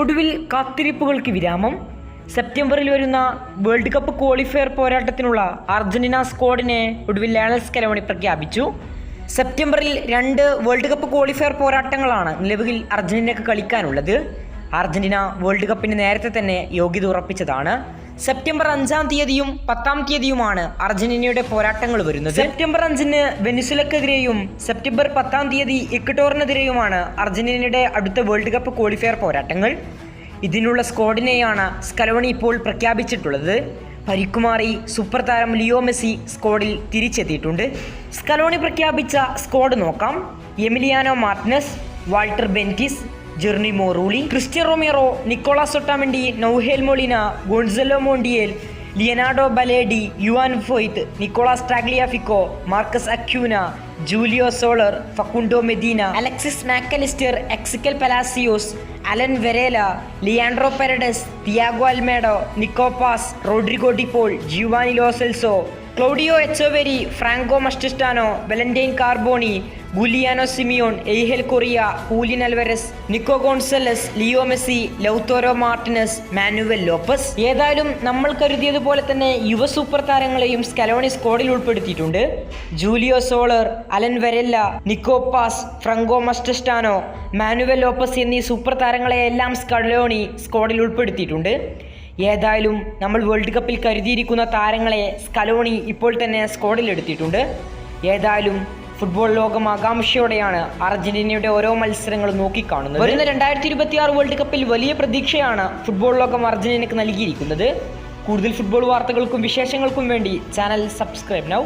ഒടുവിൽ കാത്തിരിപ്പുകൾക്ക് വിരാമം. സെപ്റ്റംബറിൽ വരുന്ന വേൾഡ് കപ്പ് ക്വാളിഫയർ പോരാട്ടത്തിനുള്ള അർജന്റീന സ്ക്വാഡിനെ ഒടുവിൽ ലയണൽ സ്കലോണി പ്രഖ്യാപിച്ചു. സെപ്റ്റംബറിൽ രണ്ട് വേൾഡ് കപ്പ് ക്വാളിഫയർ പോരാട്ടങ്ങളാണ് നിലവിൽ അർജന്റീനക്ക് കളിക്കാനുള്ളത്. അർജന്റീന വേൾഡ് കപ്പിന് നേരത്തെ തന്നെ യോഗ്യത ഉറപ്പിച്ചതാണ്. സെപ്റ്റംബർ അഞ്ചാം തീയതിയും പത്താം തീയതിയുമാണ് അർജന്റീനയുടെ പോരാട്ടങ്ങൾ വരുന്നത്. സെപ്റ്റംബർ അഞ്ചിന് വെനിസുലക്കെതിരെയും സെപ്റ്റംബർ പത്താം തീയതി ഇക്വട്ടോറിനെതിരെയുമാണ് അർജന്റീനയുടെ അടുത്ത വേൾഡ് കപ്പ് ക്വാളിഫയർ പോരാട്ടങ്ങൾ. ഇതിനുള്ള സ്ക്വാഡിനെയാണ് സ്കലോണി ഇപ്പോൾ പ്രഖ്യാപിച്ചിട്ടുള്ളത്. പരിക്കുമാറി സൂപ്പർ താരം ലിയോ മെസ്സി സ്ക്വാഡിൽ തിരിച്ചെത്തിയിട്ടുണ്ട്. സ്കലോണി പ്രഖ്യാപിച്ച സ്ക്വാഡ് നോക്കാം. Emiliano Martinez Walter Benitez Geronimo Rulli Cristian Romero Nicolas Otamendi Nahuel Molina Gonzalo Montiel Leonardo Balerdi Juan Foyth Nicolas Tagliafico Marcos Acuna Julio Soler Facundo Medina Alexis Mac Allister Exequiel Palacios Alan Varela Leandro Paredes Thiago Almada Nico Paz Rodrigo De Paul Giovani Lo Celso Claudio Echeverri Franco Mastantuono Valentin Carboni Giuliano Simeone എയ്ഹെൽ Correa Julian Alvarez Nico Gonzalez Leo Messi Lautaro Martinez Manuel Lopez. ഏതായാലും നമ്മൾ കരുതിയതുപോലെ തന്നെ യുവ super താരങ്ങളെയും Scaloni സ്കോഡിൽ ഉൾപ്പെടുത്തിയിട്ടുണ്ട്. Julio Soler Alan Varela Nico Paz Franco Mastantuono Manuel Lopez എന്നീ super താരങ്ങളെയെല്ലാം Scaloni സ്കോഡിൽ ഉൾപ്പെടുത്തിയിട്ടുണ്ട്. ഏതായാലും നമ്മൾ വേൾഡ് കപ്പിൽ കരുതിയിരിക്കുന്ന താരങ്ങളെ സ്കലോണി ഇപ്പോൾ തന്നെ സ്ക്വാഡിൽ എടുത്തിട്ടുണ്ട്. ഏതായാലും ഫുട്ബോൾ ലോകം ആകാംക്ഷയോടെയാണ് അർജന്റീനയുടെ ഓരോ മത്സരങ്ങളും നോക്കിക്കാണുന്നത്. വരുന്ന രണ്ടായിരത്തി ഇരുപത്തി ആറ് വേൾഡ് കപ്പിൽ വലിയ പ്രതീക്ഷയാണ് ഫുട്ബോൾ ലോകം അർജന്റീനക്ക് നൽകിയിരിക്കുന്നത്. കൂടുതൽ ഫുട്ബോൾ വാർത്തകൾക്കും വിശേഷങ്ങൾക്കും വേണ്ടി ചാനൽ സബ്സ്ക്രൈബ് നൗ